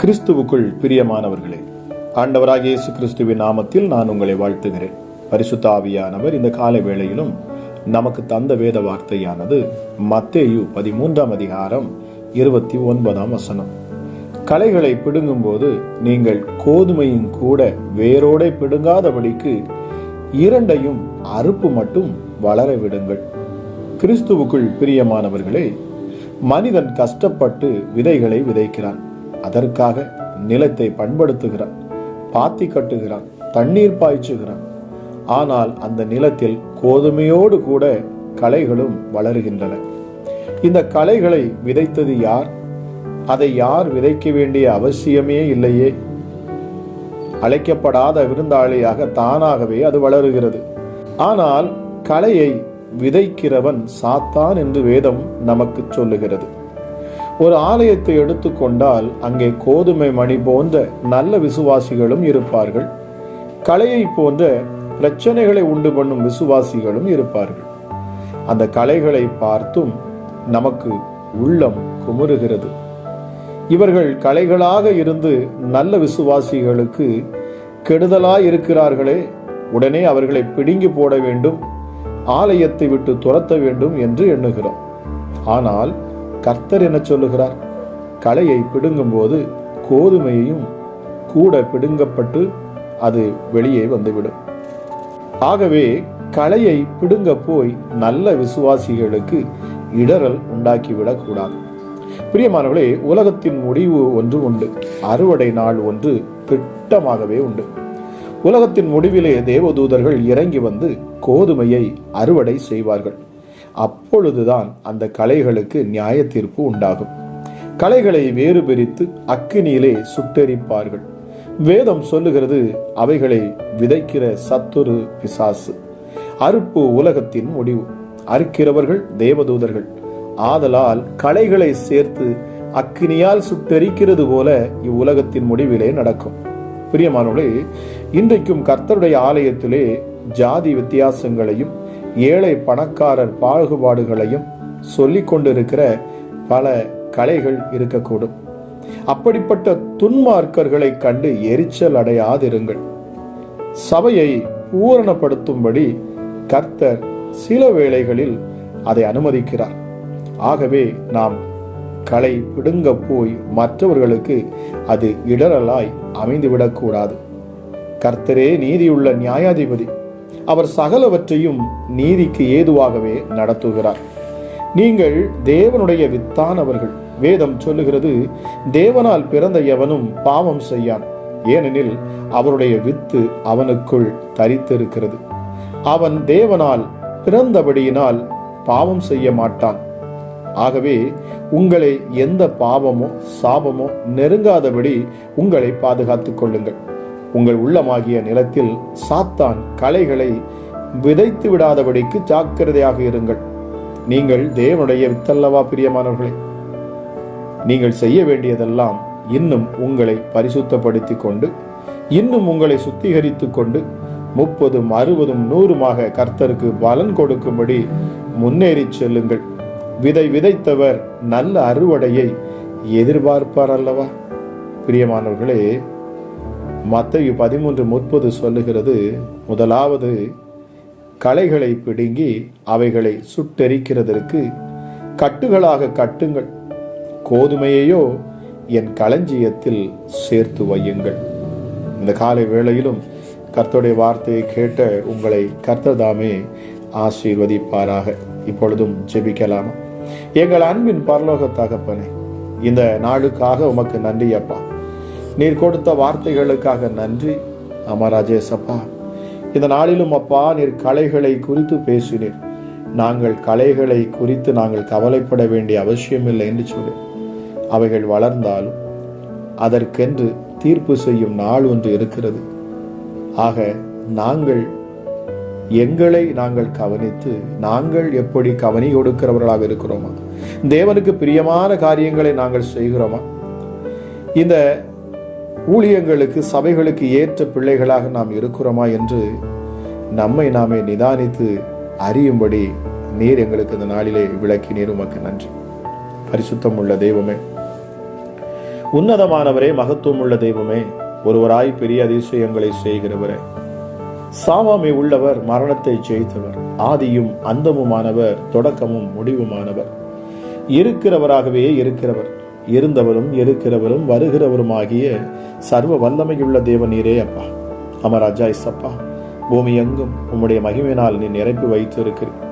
கிறிஸ்துவுக்குள் பிரியமானவர்களே ஆண்டவராகிய இயேசு கிறிஸ்துவின் நாமத்தில் நான் உங்களை வாழ்த்துகிறேன். பரிசுத்த ஆவியானவர் இந்த கால வேளையிலும் நமக்கு தந்த வேத வார்த்தையானது மத்தேயு பதிமூன்றாம் அதிகாரம் இருபத்தி ஒன்பதாம் வசனம். களைகளை பிடுங்கும்போது நீங்கள் கோதுமையும் கூட வேரோட பிடுங்காதபடிக்கு இரண்டையும் அறுப்பு மட்டும் வளர விடுங்கள். கிறிஸ்துவுக்குள் பிரியமானவர்களே மனிதன் கஷ்டப்பட்டு விதைகளை விதைக்கிறான். அதற்காக நிலத்தை பண்படுத்துகிறான் பாத்தி கட்டுகிறான் தண்ணீர் பாய்ச்சுகிறான். ஆனால் அந்த நிலத்தில் கோதுமையோடு கூட களைகளும் வளருகின்றன. இந்த களைகளை விதைத்தது யார்? அதை யார் விதைக்க வேண்டிய அவசியமே இல்லையே. அழைக்கப்படாத விருந்தாளியாக தானாகவே அது வளருகிறது. ஆனால் களையை விதைக்கிறவன் சாத்தான் என்று வேதம் நமக்கு சொல்லுகிறது. ஒரு ஆலயத்தை எடுத்துக்கொண்டால் அங்கே கோதுமை மணி போன்ற நல்ல விசுவாசிகளும் இருப்பார்கள். கலையை போன்ற பிரச்சனைகளை உண்டு பண்ணும் விசுவாசிகளும் இருப்பார்கள். அந்த கலைகளை பார்த்தும் நமக்கு உள்ளம் குமுறுகிறது. இவர்கள் கலைகளாக இருந்து நல்ல விசுவாசிகளுக்கு கெடுதலாய் இருக்கிறார்களே உடனே அவர்களை பிடுங்கி போட வேண்டும் ஆலயத்தை விட்டு துரத்த வேண்டும் என்று எண்ணுகிறோம். ஆனால் கர்த்தர் என்ன சொல்லுகிறார்? களையை பிடுங்கும்போது கோதுமையையும் கூட பிடுங்கப்பட்டு அது வெளியே வந்துவிடும். ஆகவே களையை பிடுங்க போய் நல்ல விசுவாசிகளுக்கு இடரல் உண்டாக்கிவிடக் கூடாது. பிரியமானவர்களே உலகத்தின் முடிவு ஒன்று உண்டு. அறுவடை நாள் ஒன்று திட்டமாகவே உண்டு. உலகத்தின் முடிவிலே தேவதூதர்கள் இறங்கி வந்து கோதுமையை அறுவடை செய்வார்கள். அப்பொழுதுதான் அந்த கலைகளுக்கு நியாய தீர்ப்பு உண்டாகும். கலைகளை வேறு பிரித்து அக்கினியிலே சுட்டெரிப்பார்கள். வேதம் சொல்லுகிறது அவைகளை விதைக்கிற சத்துரு பிசாசு. அறுப்பு உலகத்தின் முடிவு. அறுக்கிறவர்கள் தேவதூதர்கள். ஆதலால் கலைகளை சேர்த்து அக்கினியால் சுட்டெரிக்கிறது போல இவ்வுலகத்தின் முடிவிலே நடக்கும். பிரியமானவர்களே இன்றைக்கும் கர்த்தருடைய ஆலயத்திலே ஜாதி வித்தியாசங்களையும் ஏழை பணக்காரர் பாகுபாடுகளையும் சொல்லிக் கொண்டிருக்கிற பல கலைகள் இருக்கக்கூடும். அப்படிப்பட்ட துன்மார்க்கர்களை கண்டு எரிச்சல் அடையாதிருங்கள். சபையை பூரணப்படுத்தும்படி கர்த்தர் சில வேளைகளில் அதை அனுமதிக்கிறார். ஆகவே நாம் களை பிடுங்க போய் மற்றவர்களுக்கு அது இடரலாய் அமைந்துவிடக்கூடாது. கர்த்தரே நீதியுள்ள நியாயாதிபதி அவர் சகலவற்றையும் நீதிக்கு ஏதுவாகவே நடத்துகிறார். நீங்கள் தேவனுடைய வித்தானவர்கள். வேதம் சொல்லுகிறது தேவனால் பிறந்த எவனும் பாவம் செய்யான் ஏனெனில் அவருடைய வித்து அவனுக்குள் தரித்திருக்கிறது. அவன் தேவனால் பிறந்தபடியினால் பாவம் செய்ய மாட்டான். ஆகவே உங்களை எந்த பாவமோ சாபமோ நெருங்காதபடி உங்களை பாதுகாத்துக் கொள்ளுங்கள். உங்கள் உள்ளமாகிய நிலத்தில் சாத்தான் கலைகளை விதைத்து விடாதபடிக்கு ஜாக்கிரதையாக இருங்கள். நீங்கள் தேவனுடைய வித்தல்லவா பிரியமானவர்களே. நீங்கள் செய்ய வேண்டியதெல்லாம் இன்னும் உங்களை பரிசுத்தப்படுத்திக் கொண்டு இன்னும் உங்களை சுத்திகரித்துக் கொண்டு முப்பதும் அறுபதும் நூறுமாக கர்த்தருக்கு பலன் கொடுக்கும்படி முன்னேறி செல்லுங்கள். விதை விதைத்தவர் நல்ல அறுவடையை எதிர்பார்ப்பார் அல்லவா? பிரியமானவர்களே மத்தையு பதிமூன்று முப்பது சொல்லுகிறது முதலாவது களைகளை பிடுங்கி அவைகளை சுட்டெரிக்கிறதற்கு கட்டுகளாக கட்டுங்கள். கோதுமையையோ என் களஞ்சியத்தில் சேர்த்து வையுங்கள். இந்த காலை வேளையிலும் கர்த்தருடைய வார்த்தையை கேட்ட உங்களை கர்த்ததாமே ஆசீர்வதிப்பாராக. இப்பொழுதும் ஜெபிக்கலாமா? எங்கள் அன்பின் பரலோக தகப்பனே இந்த நாளுக்காக உமக்கு நன்றி அப்பா. நீர் கொடுத்த வார்த்தைகளுக்காக நன்றி ஆமா அப்பா இந்த நாளிலும் அப்பா நீர் கலைகளை குறித்து பேசினீர். நாங்கள் கலைகளை குறித்து நாங்கள் கவலைப்பட வேண்டிய அவசியமில்லை என்று சொல்லி. அவைகள் வளர்ந்தாலும் அதற்கென்று தீர்ப்பு செய்யும் நாள் ஒன்று இருக்கிறது. ஆக நாங்கள் எங்களை நாங்கள் கவனித்து நாங்கள் எப்படி கவனி கொடுக்கிறவர்களாக இருக்கிறோமா? தேவனுக்கு பிரியமான காரியங்களை நாங்கள் செய்கிறோமா? இந்த ஊழியங்களுக்கு சபைகளுக்கு ஏற்ற பிள்ளைகளாக நாம் இருக்கிறோமா என்று நம்மை நாமே நிதானித்து அறியும்படி நீர் எங்களுக்கு இந்த நாளிலே விளக்கி நீர் உமக்கு நன்றி. பரிசுத்தம் உள்ள தெய்வமே உன்னதமானவரே மகத்துவம் உள்ள தெய்வமே ஒருவராய் பெரிய அதிசயங்களை செய்கிறவரே. சாவாமை உள்ளவர் மரணத்தை ஜெயித்தவர். ஆதியும் அந்தமுமானவர் தொடக்கமும் முடிவுமானவர். இருக்கிறவராகவே இருக்கிறவர். இருந்தவரும் இருக்கிறவரும் வருகிறவருமாகிய சர்வ வல்லமையுள்ள தேவநீரே அப்பா. அமராஜா இசப்பா பூமி எங்கும் உம்முடைய மகிமையினால் நீ நிரப்பி வைத்திருக்கிறீர்.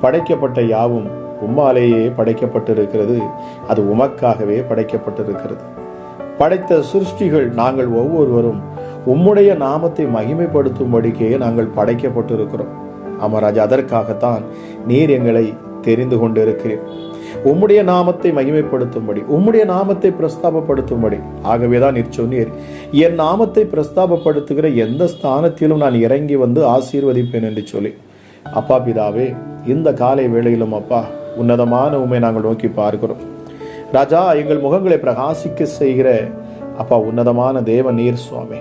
படைக்கப்பட்ட யாவும் உம்மாலேயே படைக்கப்பட்டிருக்கிறது. அது உமக்காகவே படைக்கப்பட்டிருக்கிறது. படைத்த சிருஷ்டிகள் நாங்கள் ஒவ்வொருவரும் உம்முடைய நாமத்தை மகிமைப்படுத்தும்படிக்கே நாங்கள் படைக்கப்பட்டிருக்கிறோம். அமராஜ் அதற்காகத்தான் நீர் எங்களை தெரிந்து கொண்டிருக்கிறீர். உம்முடைய நாமத்தை மகிமைப்படுத்தும்படி உம்முடைய நாமத்தை பிரஸ்தாபப்படுத்தும்படி. ஆகவேதான் நீர் சொன்னீர் என் நாமத்தை பிரஸ்தாபப்படுத்துகிற எந்த ஸ்தானத்திலும் நான் இறங்கி வந்து ஆசீர்வதிப்பேன் என்று சொல்லி. அப்பா பிதாவே இந்த காலை வேளையிலும் அப்பா உன்னதமான உண்மை நாங்கள் நோக்கி பார்க்கிறோம். ராஜா எங்கள் முகங்களை பிரகாசிக்க செய்கிற அப்பா உன்னதமான தேவ நீர் சுவாமி.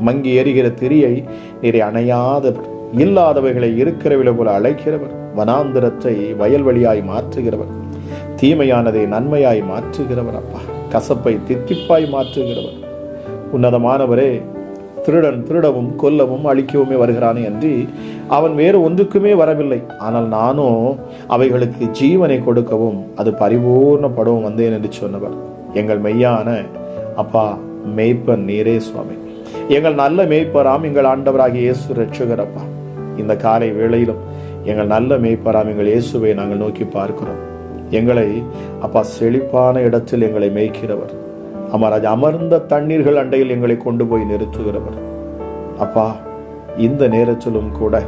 மங்கி எரிகிற திரியை நீரை அணையாதவர் இல்லாதவைகளை இருக்கிறவில போல அழைக்கிறவர். வனாந்திரத்தை வயல்வெளியாய் மாற்றுகிறவர். தீமையானதை நன்மையாய் மாற்றுகிறவர் அப்பா. கசப்பை தித்திப்பாய் மாற்றுகிறவர். உன்னதமானவரே திருடன் திருடவும் கொல்லவும் அழிக்கவுமே வருகிறானே அன்றி அவன் வேறு ஒன்றுக்குமே வரவில்லை. ஆனால் நானும் அவைகளுக்கு ஜீவனை கொடுக்கவும் அது பரிபூர்ணப்படவும் வந்தேன் என்று சொன்னவர். எங்கள் மெய்யான அப்பா மெய்ப்பன் நீரே சுவாமி. எங்கள் நல்ல மெய்ப்பராம் எங்கள் ஆண்டவராகிய இயேசு ரட்சகர் அப்பா. இந்த காலை வேளையிலும் எங்கள் நல்ல மெய்ப்பராம் எங்கள் இயேசுவை நாங்கள் நோக்கி பார்க்கிறோம். எங்களை அப்பா செழிப்பான இடத்தில் எங்களை மேய்க்கிறவர். அமராஜ் அமர்ந்த தண்ணீர்கள் அண்டையில் எங்களை கொண்டு போய் நிறுத்துகிறவர். அப்பா இந்த நேரத்திலும் கூட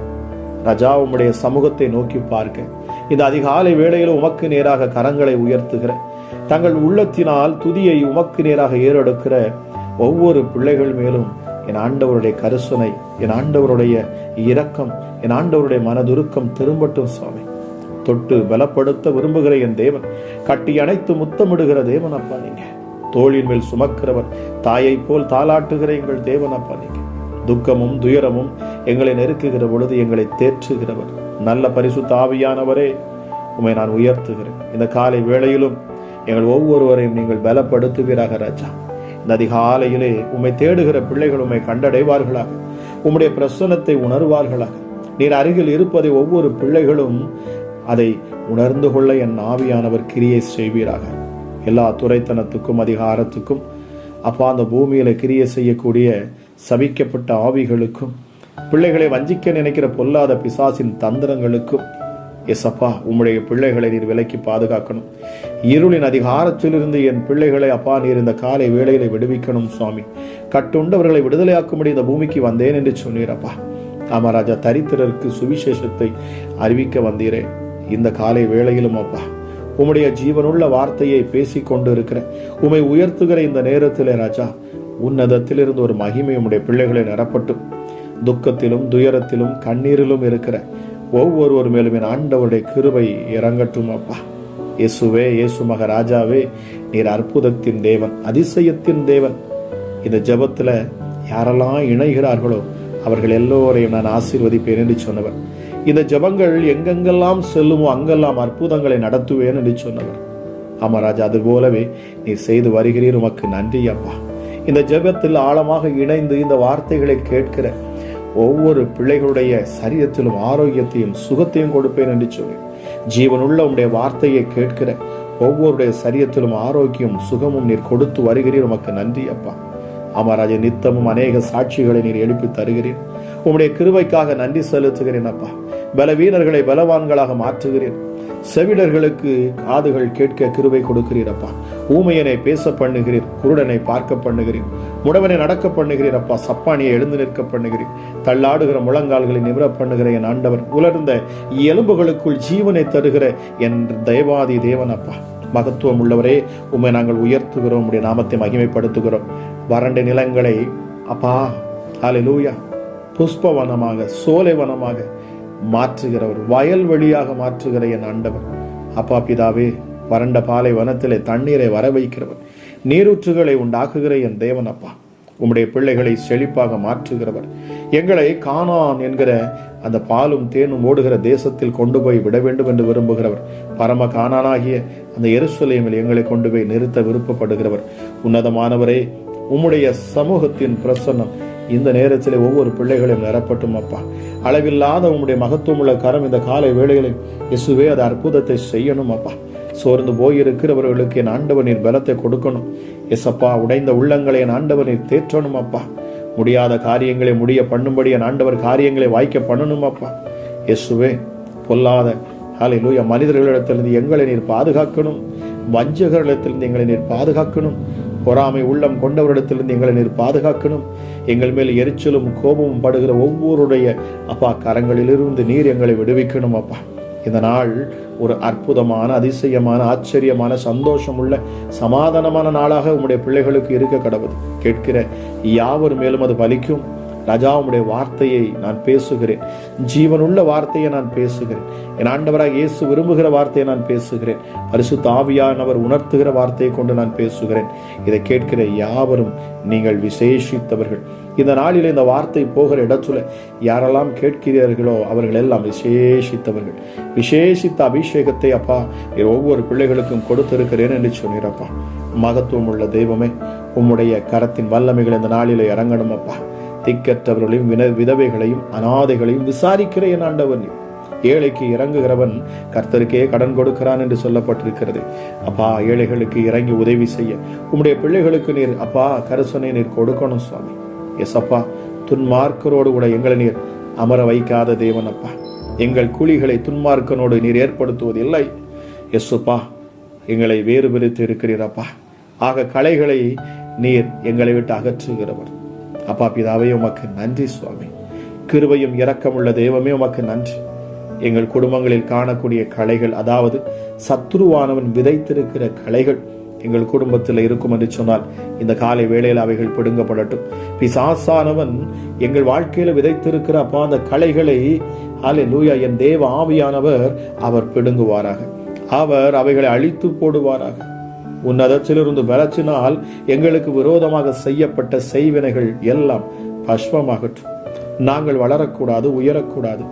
ரஜா உம்முடைய சமூகத்தை நோக்கி பார்க்க. இந்த அதிகாலை வேளையில் உமக்கு நேராக கரங்களை உயர்த்துகிற தங்கள் உள்ளத்தினால் துதியை உமக்கு நேராக ஏறெடுக்கிற ஒவ்வொரு பிள்ளைகள் மேலும் என் ஆண்டவருடைய கரிசனை என் ஆண்டவருடைய இரக்கம் என் ஆண்டவருடைய மனதுருக்கம் திரும்பட்டும் சுவாமி. தொட்டு பலப்படுத்த விரும்புகிற என் தேவன். கட்டி அணைத்து முத்தமிடுகிற தேவன் அப்பா நீங்க. தோளின் மேல் சுமக்கிறவர் தாயை போல் தாளாட்டுகிற எங்கள் தேவன் அப்பா நீங்க. துக்கமும் துயரமும் எங்களை நெருக்குகிற பொழுது எங்களை தேற்றுகிறவர். நல்ல பரிசுத்த ஆவியானவரே உம்மை நான் உயர்த்துகிறேன். இந்த காலை வேளையிலும் எங்கள் ஒவ்வொருவரையும் நீங்கள் பலப்படுத்துவீராக ராஜா. இந்த அதிகாலையிலே உம்மை தேடுகிற பிள்ளைகள் உம்மை கண்டடைவார்களாக. உம்முடைய பிரசன்னத்தை உணர்வார்களாக. நீர் அருகில் இருப்பதை ஒவ்வொரு பிள்ளைகளும் அதை உணர்ந்து கொள்ள என் ஆவியானவர் கிரியை செய்வீராக. எல்லா துறைத்தனத்துக்கும் அதிகாரத்துக்கும் அப்பா அந்த பூமியில கிரியை செய்யக்கூடிய சபிக்கப்பட்ட ஆவிகளுக்கும் பிள்ளைகளை வஞ்சிக்க நினைக்கிற பொல்லாத பிசாசின் தந்திரங்களுக்கும் எஸ் அப்பா உம்முடைய பிள்ளைகளை நீர் விலக்கி பாதுகாக்கணும். இருளின் அதிகாரத்திலிருந்து என் பிள்ளைகளை அப்பா நீர் இந்த காலை வேளையில விடுவிக்கணும் சுவாமி. கட்டுண்டவர்களை விடுதலையாக்கும்படி இந்த பூமிக்கு வந்தேன் என்று சொன்னீர் அப்பா. ராஜா தரித்திரருக்கு சுவிசேஷத்தை அறிவிக்க வந்தீரே. இந்த காலை வேளையிலும் அப்பா உம்முடைய ஜீவனுள்ள வார்த்தையை பேசிக் கொண்டு இருக்கிற உம்மை உயர்த்துகிற இந்த நேரத்திலே ராஜா உன்னதத்திலிருந்து ஒரு மகிமை உம்முடைய பிள்ளைகளை நிரப்பட்டும். துக்கத்திலும் துயரத்திலும் கண்ணீரிலும் இருக்கிற ஒவ்வொருவர் மேலும் என் ஆண்டவருடைய கிருபை இறங்கட்டும் அப்பா. இயேசுவே இயேசு மகராஜாவே நீர் அற்புதத்தின் தேவன் அதிசயத்தின் தேவன். இந்த ஜபத்தில் யாரெல்லாம் இணைகிறார்களோ அவர்கள் எல்லோரையும் நான் ஆசீர்வதிப்பேன் என்று சொன்னவர். இந்த ஜெபங்கள் எங்கெங்கெல்லாம் செல்லுமோ அங்கெல்லாம் அற்புதங்களை நடத்துவேன் என்று சொன்னவர். அமராஜா அது போலவே நீர் செய்து வருகிறீர். உமக்கு நன்றி அப்பா. இந்த ஜெபத்தில் ஆழமாக இணைந்து இந்த வார்த்தைகளை கேட்கிற ஒவ்வொரு பிள்ளைகளுடைய சரீரத்திலும் ஆரோக்கியத்தையும் சுகத்தையும் கொடுப்பேன் என்று சொல்லி ஜீவனுள்ள உடைய வார்த்தையை கேட்கிற ஒவ்வொருடைய சரீரத்திலும் ஆரோக்கியம் சுகமும் நீர் கொடுத்து வருகிறீர். உமக்கு நன்றி அப்பா. அமராஜ நித்தமும் அநேக சாட்சிகளை நீர் எழுப்பி தருகிறீர். உம்முடைய கிருவைக்காக நன்றி செலுத்துகிறேன் அப்பா. பலவீனர்களை பலவான்களாக மாற்றுகிறேன். செவிடர்களுக்கு காதுகள் கேட்க கிருவை கொடுக்கிறீர் அப்பா. ஊமையனை பேச பண்ணுகிறீர் குருடனை பார்க்க பண்ணுகிறீர். முடவனை நடக்க பண்ணுகிறீர் அப்பா. சப்பானியை எழுந்து நிற்க பண்ணுகிறீர். தள்ளாடுகிற முழங்கால்களை நிமிர பண்ணுகிற என் ஆண்டவர். உலர்ந்த எலும்புகளுக்குள் ஜீவனை தருகிற என் தேவாதி தேவன் அப்பா. மகத்துவம் உள்ளவரே உண்மை நாங்கள் உயர்த்துகிறோம். உடைய நாமத்தை மகிமைப்படுத்துகிறோம். வறண்ட நிலங்களை அப்பா. ஹalleluya. புஷ்பவனமாக சோலைவனமாக மாற்றுகிறவர். வயல்வெளியாக மாற்றுகிற என் ஆண்டவர் அப்பா பிதாவே வறண்ட பாலை வனத்திலே தண்ணீரை வர வைக்கிறவர் நீரூற்றுகளை உண்டாக்குகிற என் தேவன் அப்பா. உம்முடைய பிள்ளைகளை செழிப்பாக மாற்றுகிறவர். எங்களை காணான் என்கிற அந்த பாலும் தேனும் ஓடுகிற தேசத்தில் கொண்டு போய் விட வேண்டும் என்று விரும்புகிறவர். பரம காணானாகிய அந்த எருசலேமில் எங்களை கொண்டு போய் நிறுத்த விருப்பப்படுகிறவர். உன்னதமானவரே உம்முடைய சமூகத்தின் பிரசன்னம் இந்த நேரத்தில் ஒவ்வொரு பிள்ளைகளையும் நிரப்பட்டும் அப்பா. அளவில்லாத உம்முடைய மகத்துவமுள்ள கரம் இந்த காலை வேளைகளில் இசுவே அது அற்புதத்தை செய்யணும் அப்பா. சோர்ந்து போயிருக்கிறவர்களுக்கு என் ஆண்டவர் நீர் பலத்தை கொடுக்கணும். எசப்பா உடைந்த உள்ளங்களை என் ஆண்டவர் நீர் தேற்றணும் அப்பா. முடியாத காரியங்களை முடிய பண்ணும்படி என் ஆண்டவர் காரியங்களை வாய்க்க பண்ணணும் அப்பா. இயேசுவே பொல்லாத ஹalleluya மனிதர்களிடத்திலிருந்து எங்களை நீர் பாதுகாக்கணும். வஞ்சகர்களிடத்திலிருந்து எங்களை நீர் பாதுகாக்கணும். பொறாமை உள்ளம் கொண்டவரிடத்திலிருந்து எங்களை நீர் பாதுகாக்கணும். எங்கள் மேல் எரிச்சலும் கோபமும் படுகிற ஒவ்வொருடைய அப்பா கரங்களிலிருந்து நீர் எங்களை விடுவிக்கணும் அப்பா. இந்த நாள் ஒரு அற்புதமான அதிசயமான ஆச்சரியமான சந்தோஷமுள்ள சமாதானமான நாளாக உங்களுடைய பிள்ளைகளுக்கு இருக்க கடவுள். கேட்கிற யாவர் மேலும் அது பலிக்கும்? ராஜா உம்முடைய வார்த்தையை நான் பேசுகிறேன். ஜீவனுள்ள வார்த்தையை நான் பேசுகிறேன். என் ஆண்டவராக இயேசு விரும்புகிற வார்த்தையை நான் பேசுகிறேன். பரிசு தாவியானவர் உணர்த்துகிற வார்த்தையை கொண்டு நான் பேசுகிறேன். இதை கேட்கிற யாவரும் நீங்கள் விசேஷித்தவர்கள். இந்த நாளில் இந்த வார்த்தை போகிற இடத்துல யாரெல்லாம் கேட்கிறீர்களோ அவர்கள் எல்லாம் விசேஷித்தவர்கள். விசேஷித்த அபிஷேகத்தை அப்பா ஒவ்வொரு பிள்ளைகளுக்கும் கொடுத்திருக்கிறேன் என்று சொன்னீரப்பா. மகத்துவம் உள்ள தெய்வமே உம்முடைய கரத்தின் வல்லமைகள் இந்த நாளிலே இறங்கணும் அப்பா திக்கற்றவர்களையும் வின விதவைகளையும் அனாதைகளையும் விசாரிக்கிற என் ஆண்டவர். நீ ஏழைக்கு இறங்குகிறவன் கர்த்தருக்கே கடன் கொடுக்கிறான் என்று சொல்லப்பட்டிருக்கிறது. அப்பா ஏழைகளுக்கு இறங்கி உதவி செய்ய. உம்முடைய பிள்ளைகளுக்கு நீர் அப்பா கருசனை நீர் கொடுக்கணும் சுவாமி. எஸ் அப்பா துன்மார்க்கரோடு கூட எங்களை நீர் அமர வைக்காத தேவன் அப்பா. எங்கள் குழிகளை துன்மார்க்கனோடு நீர் ஏற்படுத்துவதில்லை. எஸ்ஸுப்பா அப்பா எங்களை வேறு பிரித்து இருக்கிறீர் அப்பா. ஆக கலைகளை நீர் எங்களை விட்டு அகற்றுகிறவர். அப்பா பிதாவே உமக்கு நன்றி சுவாமி. கிருபையும் இரக்கமுள்ள தெய்வமே உமக்கு நன்றி. எங்கள் குடும்பங்களில் காணக்கூடிய கலைகள் அதாவது சத்துருவானவன் விதைத்திருக்கிற கலைகள் எங்கள் குடும்பத்தில் இருக்கும் என்று சொன்னால் இந்த காலை வேளையில் அவைகள் பிடுங்கப்படட்டும். பிசாசானவன் எங்கள் வாழ்க்கையில் விதைத்திருக்கிற அப்பா அந்த கலைகளை ஆலே லூயா என் தேவ ஆவியானவர் அவர் பிடுங்குவாராக. அவர் அவைகளை அழித்து போடுவாராக. உன்னதத்திலிருந்து வளர்ச்சினால் எங்களுக்கு விரோதமாக செய்யப்பட்ட செய்வினைகள் எல்லாம் பஷ்மமாகட்டும். நாங்கள் வளரக்கூடாது உயரக்கூடாது.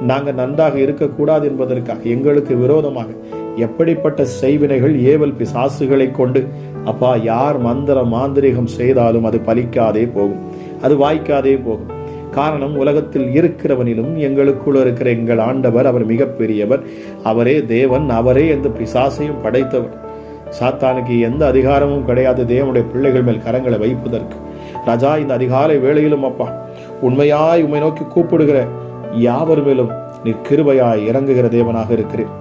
நாங்கள் நன்றாக இருக்கக்கூடாது என்பதற்காக எங்களுக்கு விரோதமாக எப்படிப்பட்ட செய்வினைகள் ஏவல் பிசாசுகளை கொண்டு அப்பா யார் மந்திர மாந்திரிகம் செய்தாலும் அது பலிக்காதே போகும். அது வாய்க்காதே போகும். காரணம் உலகத்தில் இருக்கிறவனிலும் எங்களுக்குள் இருக்கிற எங்கள் ஆண்டவர் அவர் மிகப்பெரியவர். அவரே தேவன் அவரே எந்த பிசாசையும் படைத்தவர். சாத்தானுக்கு எந்த அதிகாரமும் கிடையாது. தேவனுடைய பிள்ளைகள் மேல் கரங்களை வைப்பதற்கு. ராஜா இந்த அதிகாலை வேளையிலும் அப்பா உண்மையாய் உண்மை நோக்கி கூப்பிடுகிற யாவர் மேலும் நீ கிருபையாய் இறங்குகிற தேவனாக இருக்கிறேன்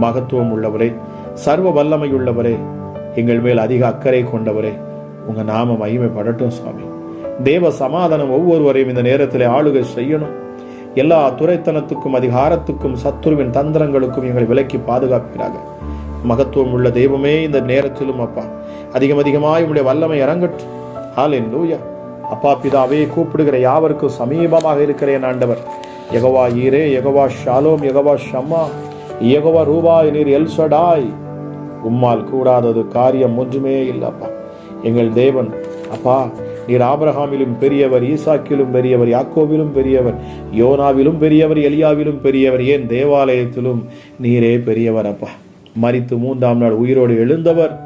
மகத்துவம் உள்ளவரே சர்வ வல்லமை உள்ளவரே எங்கள் மேல் அதிக அக்கறை கொண்டவரே உங்க நாம மகிமைப்படட்டும் சுவாமி. தேவ சமாதானம் ஒவ்வொருவரையும் இந்த நேரத்தில் ஆளுகை செய்யணும். எல்லா துறைத்தனத்துக்கும் அதிகாரத்துக்கும் சத்துருவின் தந்திரங்களுக்கும் எங்களை விலக்கி பாதுகாப்பீராக. மகத்துவம் உள்ள தெய்வமே இந்த நேரத்திலும் அப்பா. அதிகம் அதிகமாக உங்களுடைய வல்லமை இறங்கட்டும் ஹாலின் லூயா அப்பா பிதாவே கூப்பிடுகிற யாவருக்கும் சமீபமாக இருக்கிறேன் ஆண்டவர். எகவா ஈரே யகவா ஷாலோம் எகவா ஷம்மா எகவா ரூபாய் நீர் எல்சடாய் உம்மால் கூடாதது காரியம் ஒன்றுமே இல்லப்பா எங்கள் தேவன் அப்பா நீர் ஆபரகாமிலும் பெரியவர் ஈசாக்கிலும் பெரியவர் யாக்கோவிலும் பெரியவர் யோனாவிலும் பெரியவர் எலியாவிலும் பெரியவர் ஏன் தேவாலயத்திலும் நீரே பெரியவர் அப்பா. மறித்து மூன்றாம் நாள் உயிரோடு எழுந்தவர்.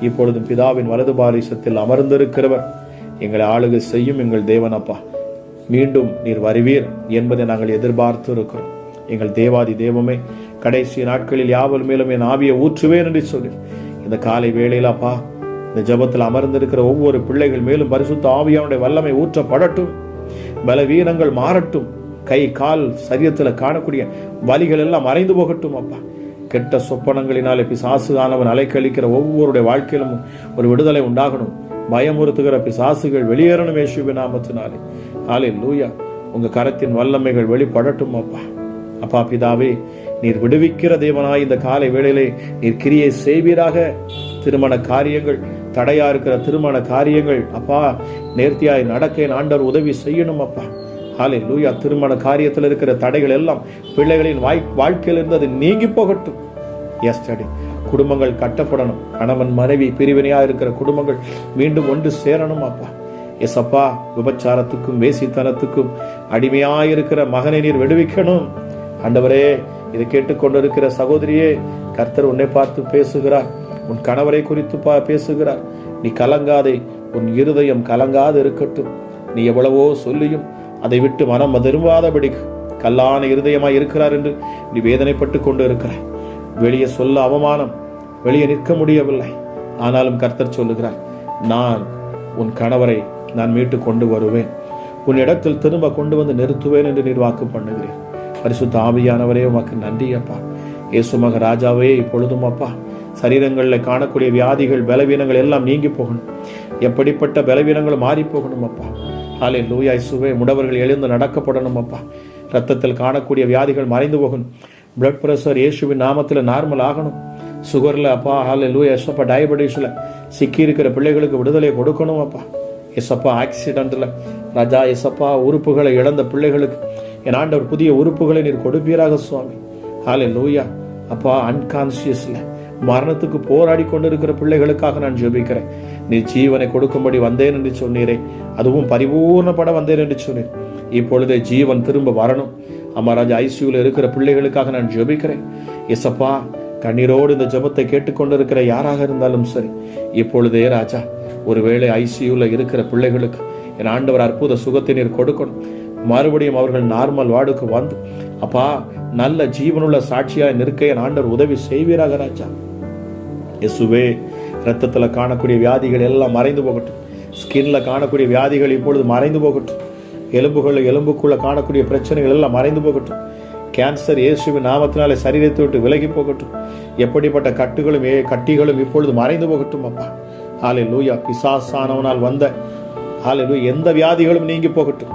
இப்பொழுதும் பிதாவின் வலது பாரிசத்தில் அமர்ந்திருக்கிறவர். எங்களை ஆளுகை செய்யும் எங்கள் தேவனப்பா. மீண்டும் நீர் வருவீர் என்பதை நாங்கள் எதிர்பார்த்து இருக்கிறோம் எங்கள் தேவாதி தெய்வமே கடைசி நாட்களில் யாவல் மேலும் என் ஆவியை ஊற்றுவேன் என்று சொல்லி இந்த காலை வேளையில் அப்பா இந்த ஜெபத்தில் அமர்ந்திருக்கிற ஒவ்வொரு பிள்ளைகள் மேலும் பரிசுத்த ஆவியானுடைய வல்லமை ஊற்றப்படட்டும். பலவீனங்கள் மாறட்டும். கை கால் சரீரத்தில் காணக்கூடிய வலிகள் எல்லாம் மறைந்து போகட்டும் அப்பா. கெட்ட சொப்பனங்களினாலே பிசாசு ஆனவன் அலைக்கழிக்கிற ஒவ்வொருடைய வாழ்க்கையிலும் ஒரு விடுதலை உண்டாகணும். பயமுறுத்துகிற பிசாசுகள் வெளியேறணும் இயேசுவின் நாமத்தினாலே. ஆலே லூயா உங்க கரத்தின் வல்லமைகள் வெளிப்படட்டும் அப்பா. அப்பா பிதாவே நீர் விடுவிக்கிற தேவனாய் இந்த காலை வேளையிலே நீர் கிரியை செய்வீராக. திருமண காரியங்கள் தடையா இருக்கிற திருமண காரியங்கள் அப்பா நேர்த்தியாய் நடக்க என் ஆண்டவர் உதவி செய்யணும் அப்பா. ஹாலே லூயா திருமண காரியத்தில் இருக்கிற தடைகள் எல்லாம் பிள்ளைகளின் வாய் வாழ்க்கையிலிருந்து அது நீங்கி போகட்டும். எஸ்டடி குடும்பங்கள் கட்டப்படணும். கணவன் மனைவி பிரிவினையாக இருக்கிற குடும்பங்கள் மீண்டும் ஒன்று சேரணும் அப்பா. எஸ் அப்பா விபச்சாரத்துக்கும் வேசித்தனத்துக்கும் அடிமையாயிருக்கிற மகனை நீர் விடுவிக்கணும். ஆண்டவரே இதை கேட்டுக்கொண்டிருக்கிற சகோதரியே கர்த்தர் உன்னை பார்த்து பேசுகிறார். உன் கணவரை குறித்து பா பேசுகிறார். நீ கலங்காதே. உன் இருதயம் கலங்காது இருக்கட்டும். நீ எவ்வளவோ சொல்லியும் அதை விட்டு மனம் திரும்பாதபடி கல்லான இருதயமாய் இருக்கிறார் என்று நீ வேதனைப்பட்டு கொண்டு இருக்கிறாய் வெளியே சொல்ல அவமானம் வெளியே நிற்க முடியவில்லை. ஆனாலும் கர்த்தர் சொல்லுகிறார் நான் உன் கணவரை நான் மீட்டு கொண்டு வருவேன். உன் இடத்தில் திரும்ப கொண்டு வந்து நிறுத்துவேன் என்று நீர் வாக்கு பண்ணுகிறேன் பரிசுத்த ஆவியானவரே உமக்கு நன்றி அப்பா. இயேசுமக ராஜாவே இப்பொழுதும் அப்பா சரீரங்களில் காணக்கூடிய வியாதிகள் பலவீனங்கள் எல்லாம் நீங்கி போகணும். எப்படிப்பட்ட பலவீனங்களும் மாறி போகணும் அப்பா. ஆலே லூயாய் சுவே முடவர்கள் எழுந்து நடக்கப்படணும் அப்பா. ரத்தத்தில் காணக்கூடிய வியாதிகள் மறைந்து போகணும் பிளட் ப்ரெஷர் இயேசுவின் நாமத்தில் நார்மல் ஆகணும். சுகரில் அப்பா ஹாலே லூயா எஸ்அப்பா டயபெட்டிஸில் சிக்கி இருக்கிற பிள்ளைகளுக்கு விடுதலை கொடுக்கணும் அப்பா. எஸ்அப்பா ஆக்சிடென்ட்டில் ராஜா எஸ்அப்பா உறுப்புகளை இழந்த பிள்ளைகளுக்கு என் ஆண்டவர் புதிய உறுப்புகளை நீர் கொடுப்பீராக சுவாமி. ஹாலே லூயா அப்பா அன்கான்சியஸில் மரணத்துக்கு போராடி கொண்டிருக்கிற பிள்ளைகளுக்காக நான் ஜெபிக்கிறேன். நீ ஜீவனை கொடுக்கும்படி வந்தேன் என்று சொன்னீரே. அதுவும் பரிபூர்ணப்பட வந்தேன் என்று சொன்னீர் இப்பொழுதே ஜீவன் திரும்ப வரணும். அம்மாராஜா ஐசியூவில் இருக்கிற பிள்ளைகளுக்காக நான் ஜெபிக்கிறேன். எசப்பா கண்ணீரோடு இந்த ஜபத்தை கேட்டுக்கொண்டிருக்கிற யாராக இருந்தாலும் சரி இப்பொழுதே ராஜா ஒருவேளை ஐசியூவில் இருக்கிற பிள்ளைகளுக்கு என் ஆண்டவர் அற்புத சுகத்தை நீர் கொடுக்கணும். மறுபடியும் அவர்கள் நார்மல் வார்டுக்கு வந்து அப்பா நல்ல ஜீவனுள்ள சாட்சியாக நிற்க என் ஆண்டவர் உதவி செய்வீராக ராஜா. எசுவே ரத்தத்தில் காணக்கூடிய வியாதிகள் எல்லாம் மறைந்து போகட்டும். ஸ்கின்ல காணக்கூடிய வியாதிகள் இப்பொழுது மறைந்து போகட்டும். எலும்புகள் எலும்புக்குள்ள காணக்கூடிய பிரச்சனைகள் எல்லாம் மறைந்து போகட்டும். கேன்சர் இயேசுவின் நாமத்தினாலே சரீரத்தை விட்டு விலகி போகட்டும். எப்படிப்பட்ட கட்டுகளும் ஏ கட்டிகளும் இப்பொழுது மறைந்து போகட்டும் அப்பா. ஆலை லூயா பிசாசானவனால் வந்த ஆலை எந்த வியாதிகளும் நீங்கி போகட்டும்.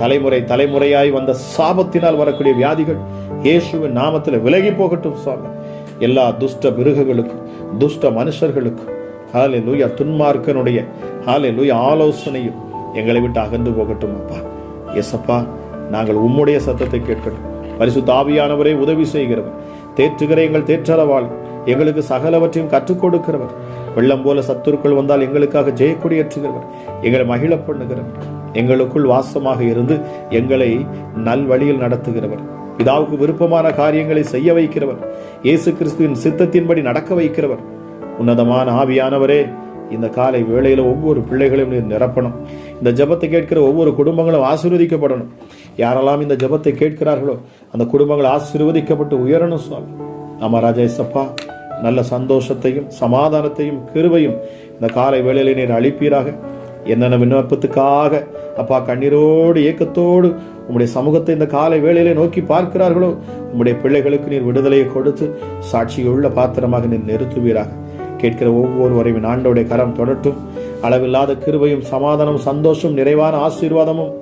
தலைமுறை தலைமுறையாய் வந்த சாபத்தினால் வரக்கூடிய வியாதிகள் இயேசுவின் நாமத்தில் விலகி போகட்டும் சுவாமி. எல்லா துஷ்ட மிருகங்களுக்கும் துஷ்ட மனுஷர்களுக்கும் ஹாலே லூயா துன்மார்க்கனுடைய ஹாலே லூயா ஆலோசனையும் எங்களை விட்டு அகன்று போகட்டும் அப்பா. எஸ்அப்பா நாங்கள் உம்முடைய சத்தத்தை கேட்கட்டும். பரிசு ஆவியானவரே உதவி செய்கிறவர். தேற்றுகிற எங்கள் தேற்றளவாள் எங்களுக்கு சகலவற்றையும் கற்றுக் கொடுக்கிறவர். வெள்ளம் போல சத்துருக்கள் வந்தால் எங்களுக்காக ஜெயக்கொடியேற்றுகிறவர். எங்களை மகிழ பண்ணுகிறவர். எங்களுக்குள் வாசமாக இருந்து எங்களை நல்வழியில் நடத்துகிறவர். பிதாவுக்கு விருப்பமான காரியங்களை செய்ய வைக்கிறவர். இயேசு கிறிஸ்துவின் சித்தத்தின்படி நடக்க வைக்கிறவர். உன்னதமான ஆவியானவரே இந்த காலை வேளையில் ஒவ்வொரு பிள்ளைகளையும் நீர் நிரப்பணும். இந்த ஜெபத்தை கேட்கிற ஒவ்வொரு குடும்பங்களும் ஆசீர்வதிக்கப்படணும். யாரெல்லாம் இந்த ஜெபத்தை கேட்கிறார்களோ அந்த குடும்பங்கள் ஆசீர்வதிக்கப்பட்டு உயரணும் சுவாமி. ஆமா ராஜா இசப்பா நல்ல சந்தோஷத்தையும் சமாதானத்தையும் கிருவையும் இந்த காலை வேளையில நீர் அளிப்பீராக. என்னென்ன விண்ணப்பத்துக்காக அப்பா கண்ணீரோடு ஏக்கத்தோடு உம்முடைய சமூகத்தை இந்த காலை வேளையிலே நோக்கி பார்க்கிறார்களோ உம்முடைய பிள்ளைகளுக்கு நீர் விடுதலையை கொடுத்து சாட்சியுள்ள பாத்திரமாக நீர் நிறுத்துவீராக. கேட்கிற ஒவ்வொருவரையும் ஆண்டோடைய கரம் தொடட்டும். அளவில்லாத கிருபையும் சமாதானம் சந்தோஷம் நிறைவான ஆசீர்வாதமும்.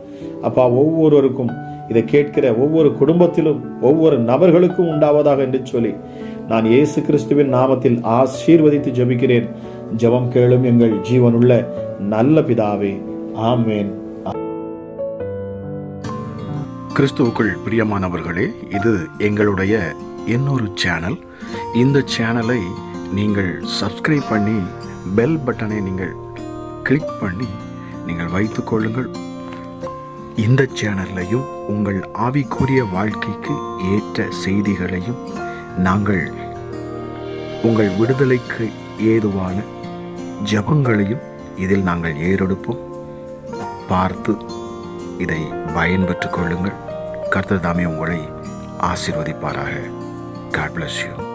அப்பா ஒவ்வொருவருக்கும் இதை கேட்கிற ஒவ்வொரு குடும்பத்திலும் ஒவ்வொரு நபர்களுக்கும் உண்டாவதாக என்று சொல்லி நான் இயேசு கிறிஸ்துவின் நாமத்தில் ஆசீர்வதித்து ஜபிக்கிறேன். ஜெபம் கேளும் எங்கள் ஜீவனுள்ள நல்ல பிதாவே. ஆமேன். கிறிஸ்துவுக்குள் பிரியமானவர்களே இது எங்களுடைய இன்னொரு சேனல். இந்த சேனலை நீங்கள் சப்ஸ்கிரைப் பண்ணி பெல் பட்டனை நீங்கள் கிளிக் பண்ணி நீங்கள் வைத்துக் கொள்ளுங்கள். இந்த சேனல்லையும் உங்கள் ஆவிக்குரிய வாழ்க்கைக்கு ஏற்ற செய்திகளையும் நாங்கள் உங்கள் விடுதலைக்கு ஏதுவான ஜெபங்களையும் இதில் நாங்கள் ஏறெடுப்போம். பார்த்து இதை பயன்பெற்றுக் கொள்ளுங்கள். கர்த்தர் தாமே உங்களை ஆசீர்வதிப்பாராக. God bless you